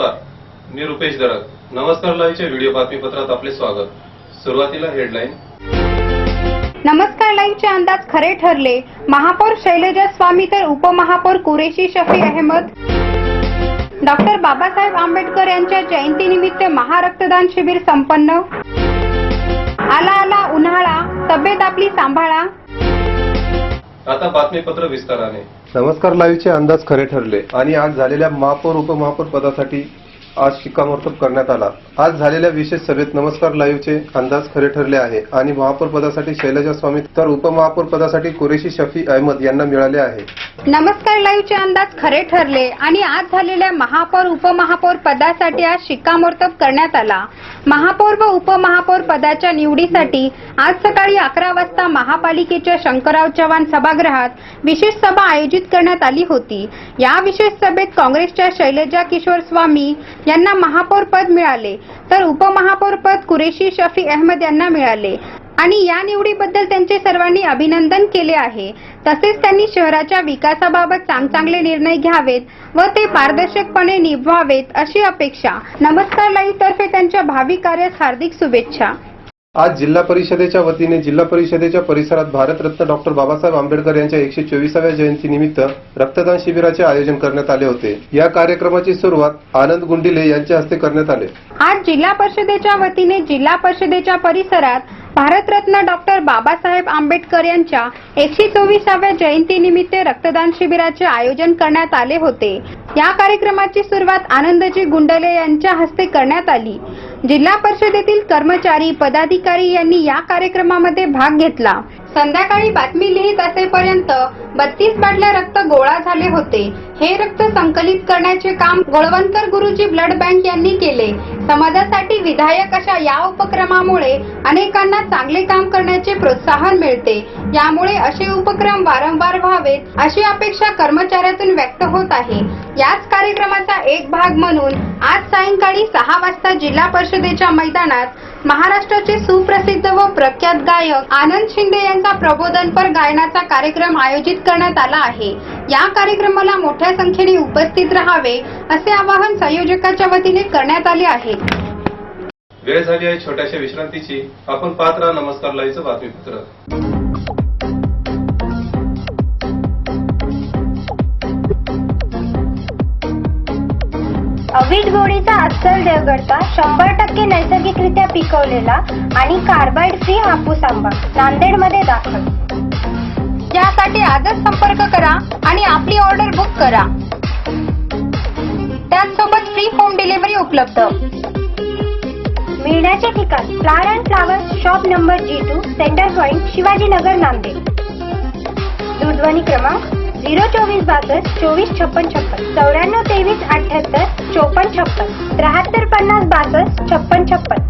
नमस्कार मी रुपेश दरक नमस्कार लाईव्हच्या व्हिडिओ बातमीपत्रात आपले स्वागत. सुरुवातीला हेडलाईन. नमस्कार लाईव्हचे अंदाज खरे ठरले. महापौर शैलजा स्वामी तर उपमहापौर कुरेशी शफी अहमद. डॉक्टर बाबासाहेब आंबेडकर यांच्या जयंतीनिमित्त महारक्तदान शिबिर संपन्न. आला आला उन्हाळा तब्येत आपली सांभाळा. आता बातमीपत्र विस्ताराने. नमस्कार लाईव्हचे अंदाज खरे ठरले आणि आज झालेल्या महापौर उपमहापौर पदासाठी आज शिक्कामोर्तब करण्यात आला. आज झालेल्या विशेष सभेत नमस्कार लाईव्हचे अंदाज खरे ठरले आहे आणि महापौर पदासाठी शैलजा स्वामी तर उपमहापौर पदासाठी कुरेशी शफी अहमद यांना मिळाले आहे. नमस्कार लाईव्हचे अंदाज खरे ठरले आणि आज झालेल्या महापौर उपमहापौर पदासाठी आज शिक्कामोर्तब करण्यात आला. महापौर व उपमहापौर पदाच्या निवडीसाठी आज सकाळी अकरा वाजता महापालिकेच्या शंकरराव चव्हाण सभागृहात विशेष सभा आयोजित करण्यात आली होती. या विशेष सभेत काँग्रेसच्या शैलजा किशोर स्वामी यांना महापौर पद मिळाले तर उपमहापौर पद कुरेशी शफी अहमद यांना मिळाले. आणि या निवडीबद्दल त्यांचे सर्वांनी अभिनंदन केले आहे. तसेच त्यांनी शहराच्या विकासाबाबत चांगचांगले निर्णय घ्यावेत व ते पारदर्शकपणे निभवावेत अशी अपेक्षा. नमस्कार लाईव्ह तर्फे त्यांच्या भावी कार्यास हार्दिक शुभेच्छा. आज जिल्हा परिषदेच्या वतीने जिल्हा परिषदेच्या परिसरात भारतरत्न डॉक्टर बाबासाहेब आंबेडकर यांच्या एकशे चोवीसाव्या जयंतीनिमित्त रक्तदान शिबिराचे आयोजन करण्यात आले होते. या कार्यक्रमाची सुरुवात आनंद गुंडिले यांच्या हस्ते करण्यात आले. आज जिल्हा परिषदेच्या वतीने जिल्हा परिषदेच्या परिसरात भारतरत्न डॉक्टर बाबासाहेब आंबेडकर यांच्या एकशे चोवीसाव्या जयंतीनिमित्त रक्तदान शिबिराचे आयोजन करण्यात आले होते. या कार्यक्रमाची सुरुवात आनंदजी गुंडले यांच्या हस्ते करण्यात आली. जिल्हा परिषदेतील कर्मचारी पदाधिकारी यांनी या कार्यक्रमामध्ये भाग घेतला. संध्याकाळी बातमी लिहित असेपर्यंत बत्तीस बाटल्या रक्त गोळा झाले होते. हे रक्त संकलित करण्याचे काम गोळवणकर गुरुजी ब्लड बँक यांनी केले. समाजासाठी विधायक अशा या उपक्रमामुळे अनेकांना चांगले काम करण्याचे प्रोत्साहन मिळते. यामुळे असे उपक्रम वारंवार व्हावेत अशी अपेक्षा कर्मचाऱ्यातून व्यक्त होत आहे. याच कार्यक्रमाचा एक भाग म्हणून आज सायंकाळी सहा वाजता जिल्हा परिषदेच्या मैदानात महाराष्ट्राचे सुप्रसिद्ध व प्रख्यात गायक आनंद शिंदे यांचा प्रबोधनपर गायनाचा कार्यक्रम आयोजित करण्यात आला आहे. या कार्यक्रमाला मोठ्या संख्येने उपस्थित राहावे असे आवाहन संयोजकाच्या वतीने करण्यात आले आहे. वेळ झाली आहे छोट्याशा विश्रांतीची. आपण पाहत राहा नमस्कार लाईव्हचं बातमीपत्र. अवीट गोळीचा अस्सल देवगडचा शंभर टक्के नैसर्गिकरित्या पिकवलेला आणि कार्बाइड फ्री हापूस आंबा नांदेडमध्ये दाखल यासाठी आजच संपर्क करा आणि आपली ऑर्डर बुक करा. त्याचसोबत फ्री होम डिलिव्हरी उपलब्ध. मिळण्याचे ठिकाण flower and flowers shop number G two centre point Shivajinagar Nanded. दूरध्वनी क्रमांक झिरो चोवीस बासष्ट चोवीस छप्पन छप्पन चौऱ्याण्णव तेवीस अठ्याहत्तर चोपन्न छप्पन त्र्याहत्तर पन्नास बासष्ट छप्पन छप्पन.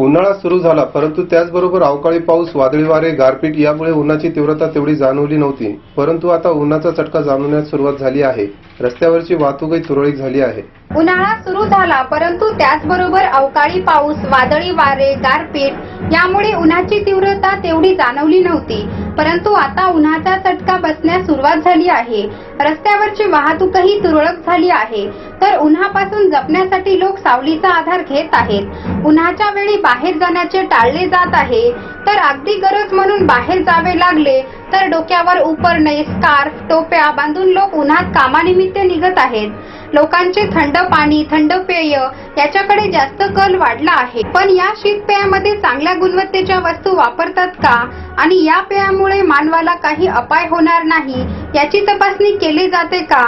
उन्हाळा सुरू झाला परंतु त्याचबरोबर अवकाळी पाऊस वादळी वारे गारपीट यामुळे उन्हाची तीव्रता तेवढी जाणवली नव्हती. परंतु आता उन्हाचा चटका जाणवण्यास सुरुवात झाली आहे. रस्त्यावरची वाहतूकही तुरळीत झाली आहे. उन्हाळा सुरू झाला परंतु त्याचबरोबर अवकाळी पाऊस वादळी वारे गारपीट यामुळे उन्हाची तीव्रता तेवढी जाणवली नव्हती. परंतु आता उन्हाचा चटका बसण्यास सुरुवात झाली आहे. रस्त्यावरची वाहतूकही तुरळक झाली आहे. तर उन्हापासून जपण्यासाठी लोक सावलीचा आधार घेत आहेत. उन्हाच्या वेळी बाहेर जाण्याचे टाळले जात आहे. तर अगदी गरज म्हणून बाहेर जावे लागले तर डोक्यावर उपरणे स्कार्फ टोप्या बांधून लोक उन्हात कामानिमित्त निघत आहेत. लोकांचे थंड पाणी थंड पेय याच्याकडे जास्त कल वाढला आहे. पण या शीतपेयामध्ये चांगल्या गुणवत्तेच्या वस्तू वापरतात का? आणि या पेयामुळे मानवाला काही अपाय होणार नाही याची तपासणी केली जाते का?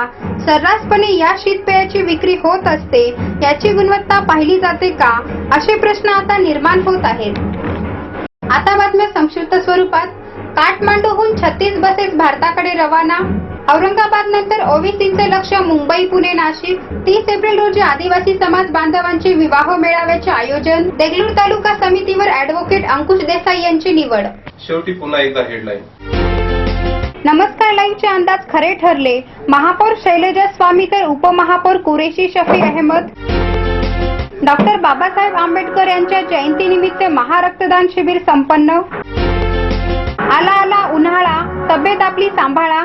सर्रासपणे या शीतपेयाची विक्री होत असते याची गुणवत्ता पाहिली जाते का? असे प्रश्न आता निर्माण होत आहेत. आता बातम्या संक्षिप्त स्वरूपात. काठमांडूहून छत्तीस बसेस भारताकडे रवाना औरंगाबाद नंतर ओबीसींचे लक्ष मुंबई पुणे नाशिक. तीस एप्रिल रोजी आदिवासी समाज बांधवांचे विवाह मेळाव्याचे आयोजन. देगलूर तालुका समितीवर अॅडव्होकेट अंकुश देसाई यांची निवड. शेवटी पुन्हा एकदा हेडलाईन नमस्कार लाईव्हचे अंदाज खरे ठरले. महापौर शैलजा स्वामी तर उपमहापौर कुरेशी शफी अहमद. डॉक्टर बाबासाहेब आंबेडकर यांच्या जयंतीनिमित्त महारक्तदान शिबिर संपन्न. आला आला उन्हाळा तब्येत आपली सांभाळा.